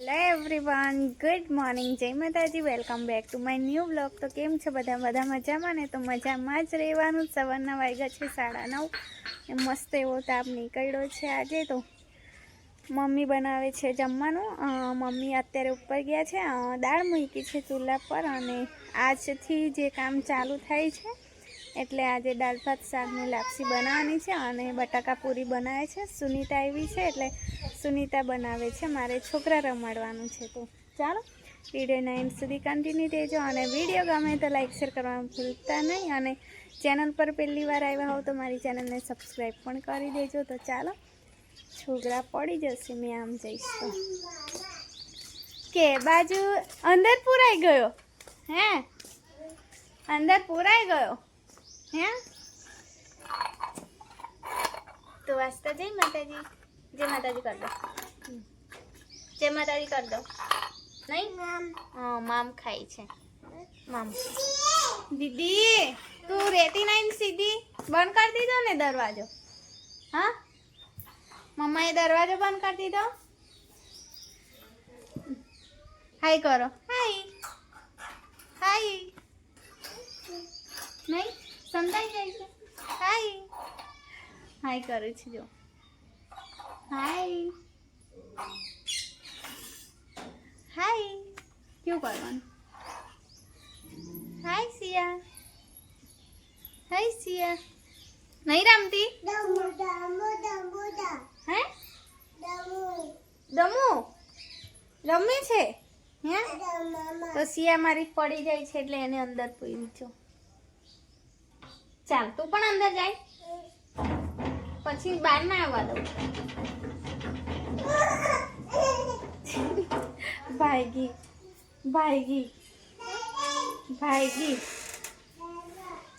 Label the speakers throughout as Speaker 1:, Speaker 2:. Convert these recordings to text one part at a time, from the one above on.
Speaker 1: Hello everyone good morning જય માતાજી welcome back to my new blog તો કેમ છે બધા? બધા મજામાં ને? તો મજામાં જ રહેવાનું. સવારના વાગ્યા છે, સાડા નવ. મસ્ત એવો તાપ નીકળ્યો છે આજે તો. મમ્મી બનાવે છે જમવાનું. મમ્મી અત્યારે ઉપર ગયા છે. દાળ મૂકી છે ચૂલા પર અને આજથી જે કામ ચાલુ થાય છે એટલે આજે દાળ ભાત, શાકની લાપસી બનાવવાની છે અને બટાકા પૂરી બનાવે છે. સુનીતા આવી છે એટલે સુનીતા બનાવે છે. મારે છોકરા રમાડવાનું છે તો ચાલો વિડીયોના એન્ડ સુધી કન્ટિન્યુ રહેજો અને વીડિયો ગમે તો લાઇક શેર કરવાનું ભૂલતા નહીં અને ચેનલ પર પહેલી વાર આવ્યા હોવ તો મારી ચેનલને સબસ્ક્રાઈબ પણ કરી દેજો. તો ચાલો, છોકરા પડી જશે, મેં આમ જઈશ તો. કે બાજુ અંદર પુરાઈ ગયો? હે? અંદર પુરાઈ ગયો? હે? તો વાસ્તા જય માતાજી. જય માતાજી કર દો. જય માતાજી કર દો. નહીં? હા, મામ ખાય છે. મામ. દીદી, તું રેતી નહીં સીધી? બંધ કરી દીધો ને દરવાજો? હા? મમ્માએ દરવાજો બંધ કરી દીધો? હાય કરો. હાય. હાય. નહીં? સમજાઈ જાય છે. હાય. હાય કરે છે જો. હાય. હાય. કેવું કરવાનું હાય સિયા. હાય સિયા. નહીં રમતી? હે? દમુ. રમે છે? હે? તો સિયા મારી પડી જાય છે એટલે એને અંદર પૂરી છો ચાલ તું પણ અંદર જાય. પછી બહાર ના આવવા દઉં. ભાઈગી ભાઈગી ભાઈગી.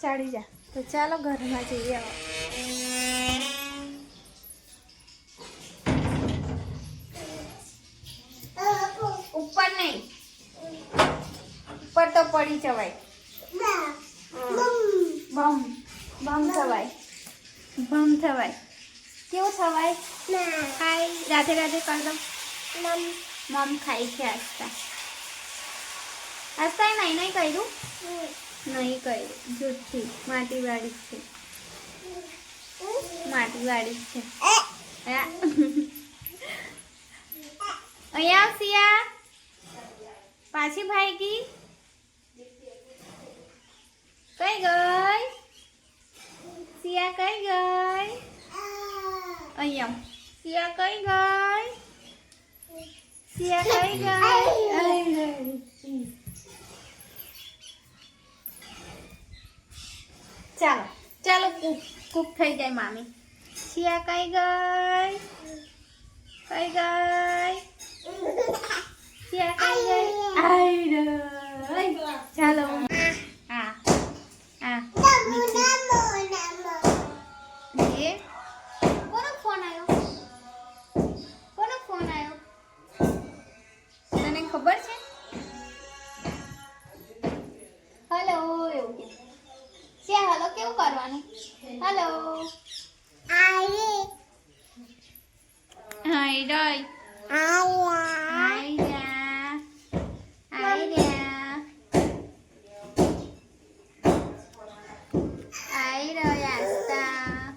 Speaker 1: ચાલી જા. તો ચાલો ઘરમાં જઈએ ઉપર નહીં. ઉપર તો પડી જવાય. બમ. બમ થવાય. બમ થવાય. કેવું થવાય? ખાય રાધે રાધે કર દો. મમ ખાય છે આસ્તા આસ્તા નહીં નહીં કર્યું? નહીં કર્યું. જૂઠી. માટીવાળી છે. માટીવાળી જ છે. અહીંયા સિયા. પાછી ભાઈગી કઈ ગઈ? સિયા કઈ ગઈ અહીંયા સિયા કઈ ગઈ સિયા કઈ ગઈ ચાલો ચાલો કૂક કૂક થઈ જાય મામી સિયા કઈ ગઈ કઈ ગઈ સિયા કઈ ગઈ આઈ ગઈ ચાલો હા હા તને ખબર છે? હલો એવું કે. છે હલો કેવું કરવાનું? હલો ડોય રા હાય રયાસ્તા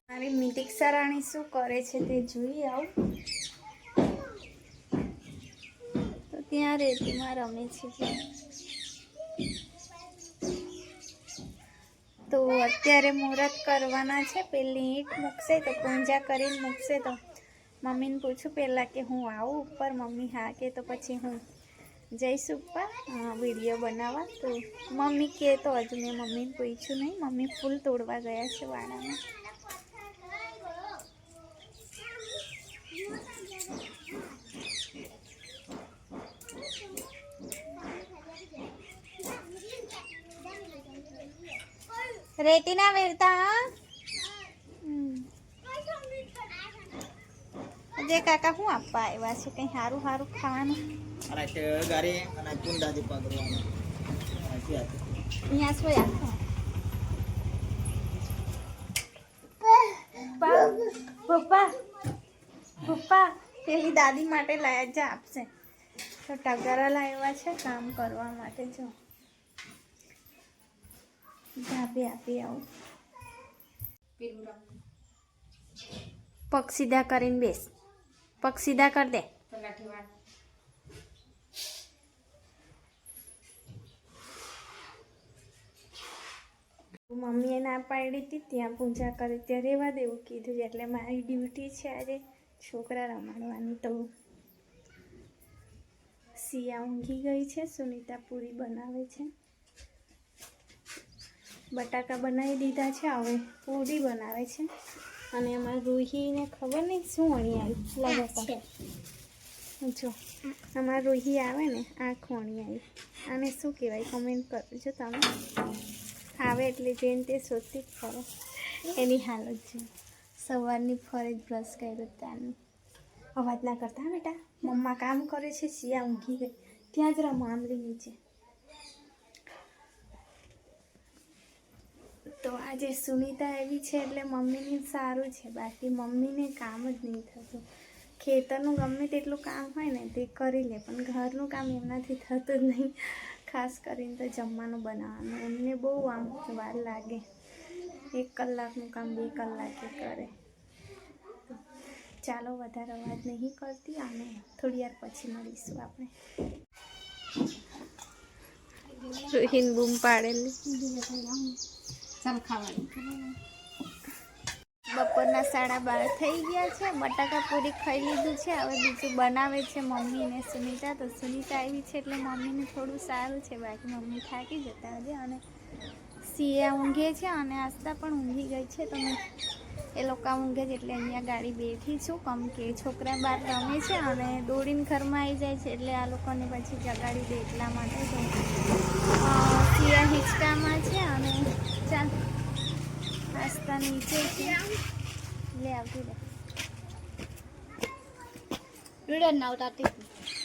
Speaker 1: મારી મિતિક્ષા રાણી શું કરે છે તે જોઈ આવ. તો ત્યાં રેતીમાં રમે છે. તો અત્યારે મુહૂર્ત કરવાના છે. પેલી ઈંટ મૂકશે તો પૂજા કરીને મૂકશે તો મમ્મીને પૂછું પહેલાં કે હું આવું ઉપર? મમ્મી હા કે તો પછી હું જઈશ ઉપર. વીડિયો બનાવવા. તો મમ્મી કે તો હજુ મેં મમ્મીને પૂછ્યું નહીં. મમ્મી ફૂલ તોડવા ગયા છે વાડામાં. રેતી ના વેરતા હા? હમ. જે કાકા શું આપવા આવ્યા છે કંઈ સારું સારું ખાવાનું
Speaker 2: અને છે ગારી અને કુંડાથી પકડવાનું સાચી વાત.
Speaker 1: અહીંયા શું આપો પપ્પા પપ્પા પપ્પા તે પેલી દાદી માટે લાયા જ આપશે તો ટગરા લાવ્યા છે કામ કરવા માટે જો ધાબે આપી આવું પગ સીધા કરીને બેસ પગ સીધા કર દે મમ્મીએ ના પાડી હતી ત્યાં પૂજા કરી ત્યાં રહેવા દેવું કીધું એટલે મારી ડ્યુટી છે આજે છોકરા રમાડવાની તો. સિયા ઊંઘી ગઈ છે સુનિતા પૂરી બનાવે છે. બટાકા બનાવી દીધા છે હવે પૂરી બનાવે છે. અને અમારા રૂહીને ખબર નહીં શું અણી આવી લગાતા જો અમાર રૂહી આવે ને આંખ અણી આવી. આને શું કહેવાય કમેન્ટ કરજો તમે. આવે એટલે જેને તે શોધતી જ કરો એની હાલત છે. સવારની ફરજ જ બ્રશ કર્યો ત્યાંની. અવાજ ના કરતા બેટા. મમ્મા કામ કરે છે સિયા ઊંઘી ગઈ. ત્યાં જ રમો આંબલી નીચે. તો આજે સુનિતા એવી છે એટલે મમ્મીને સારું છે. બાકી મમ્મીને કામ જ નહીં થતું. ખેતરનું ગમે તેટલું કામ હોય ને તે કરી લે, પણ ઘરનું કામ એમનાથી થતું નહીં. ખાસ કરીને તો જમવાનું બનાવવાનું. એમને બહુ આમ વાર લાગે. એક કલાકનું કામ, બે કલાકે કરે. ચાલો, વધારે અવાજ નહીં કરતી. અને થોડી વાર પછી મળીશું આપણે. રોહિન બૂમ પાડેલી. બપોરના સાડા બાર થઈ ગયા છે. બટાકા પૂરી ખાઈ લીધું છે. હવે બીજું બનાવે છે મમ્મી ને સુનિતા. તો સુનિતા આવી છે એટલે મમ્મીને થોડું સારું છે. બાકી મમ્મી થાકી જતા હજી અને સિયા ઊંઘે છે અને આસ્તા પણ ઊંઘી ગઈ છે. તો મેં એ લોકો ઊંઘે છે એટલે અહીંયા ગાડી બેઠી છું. કમ કે છોકરા બહાર રમે છે અને દોડીને ઘરમાં આવી જાય છે એટલે આ લોકોને પછી જગાડી દે એટલા માટે તો. સિયા હિંચકામાં છે અને ચાલ આસ્તા નીચે છે. લે આવતી લે.
Speaker 3: વીડિયો ના ઉતારતી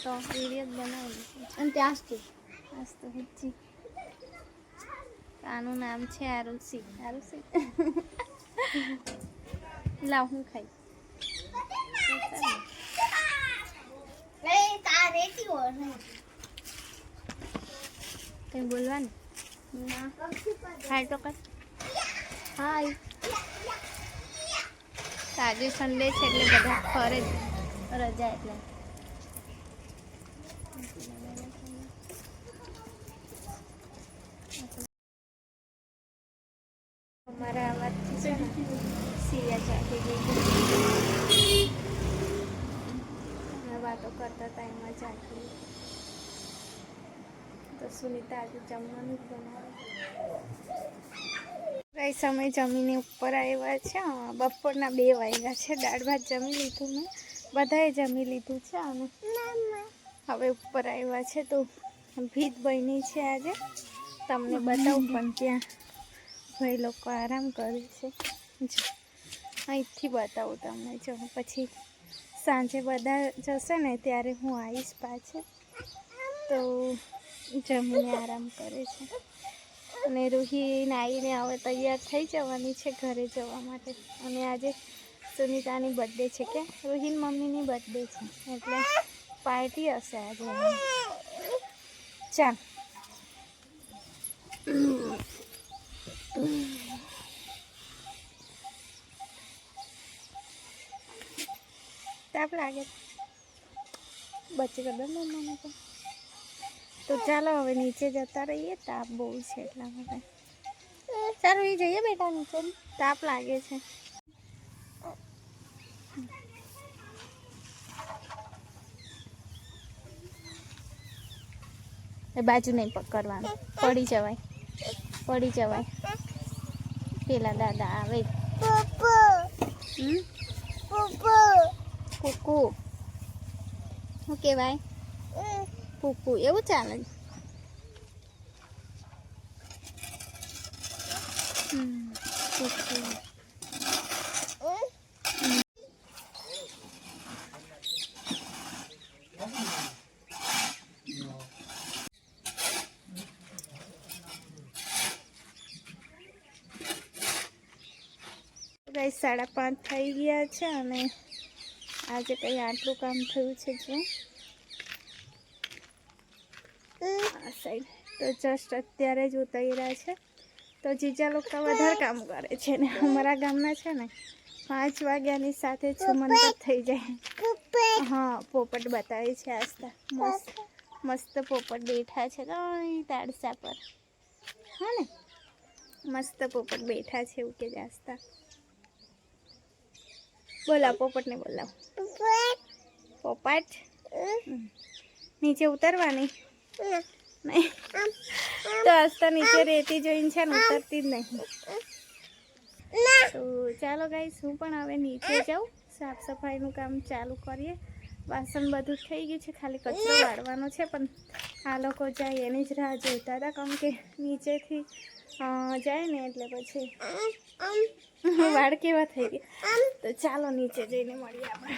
Speaker 1: તો. વીડિયો બનાવી
Speaker 3: અને ત્યાં સુધી
Speaker 1: આજ તો હિચ્છી આનું નામ છે આરુષી આરુષી લાવ, હું ખાઈ. કંઈ બોલવાનું? હાય તો કર હાય આજે સન્ડે છે એટલે બધા ફરે રજા એટલે અમારા આવાથી છે ને સિયા ચાખી ગઈ અમે વાતો કરતા હતા, એમાં જાગી તો સુનિતા આજે જમવાનું જ બનાવે. કઈ સમય જમીને ઉપર આવ્યા છે. બપોરના બે વાગ્યા છે. દાળ ભાત જમી લીધું મેં. બધાએ જમી લીધું છે અને હવે ઉપર આવ્યા છે તો ભીત બની છે આજે. તમને બતાવું પણ ત્યાં ભાઈ લોકો આરામ કરે છે. અહીંથી બતાવું તમને. જો, પછી સાંજે બધા જશે ને ત્યારે હું આવીશ પાછળ તો જમીને આરામ કરે છે. અને રૂહી નાહીને હવે તૈયાર થઈ જવાની છે ઘરે જવા માટે. અને આજે સુનિતાની બર્થડે છે કે? રૂહીન મમ્મીની બર્થડે છે. એટલે પાર્ટી હશે આજે. ચાલ. તાપ લાગે બચી કર દો ને મને તો. તો ચાલો હવે નીચે જતા રહીએ. તાપ બહુ છે એટલા માટે. સારું એ જઈએ બેટા નીચે. તાપ લાગે છે. એ બાજુ નહીં પકડવાનું. પડી જવાય. પડી જવાય. પેલા દાદા આવે? કુકુ શું કહેવાય? કુકુ એવું ચાલે. સાડા પાંચ થઈ ગયા છે અને આજે કંઈ આટલું કામ થયું છે જો. આ સાઈડ તો જસ્ટ અત્યારે જ ઉતર્યા છે. તો જીજા લોકો વધારે કામ કરે છે ને અમારા ગામના છે ને પાંચ વાગ્યાની સાથે છુમંતર થઈ જાય. હા પોપટ બતાવે છે આસ્તા મસ્ત મસ્ત પોપટ બેઠા છે અહીં તાડસા પર. હા ને? મસ્ત પોપટ બેઠા છે એવું કે જાસ્તા બોલાવ પોપટને બોલાવ. પોપટ? નીચે ઉતરવાની? નહીં. તો આસ્તા નીચે રેતી જોઈને છે ને ઉતરતી જ નહીં. તો ચાલો ગાઈસ હું પણ હવે નીચે જાઉં. સાફ સફાઈનું કામ ચાલુ કરીએ. વાસણ બધું થઈ ગયું છે ખાલી કચરો વાળવાનો છે પણ આ લોકો જાય એની જ રાહ જોતા હતા કેમ કે નીચેથી જાય ને એટલે પછી વાળ કેવા થઈ ગયા. તો ચાલો નીચે જઈને મળીએ આપણે.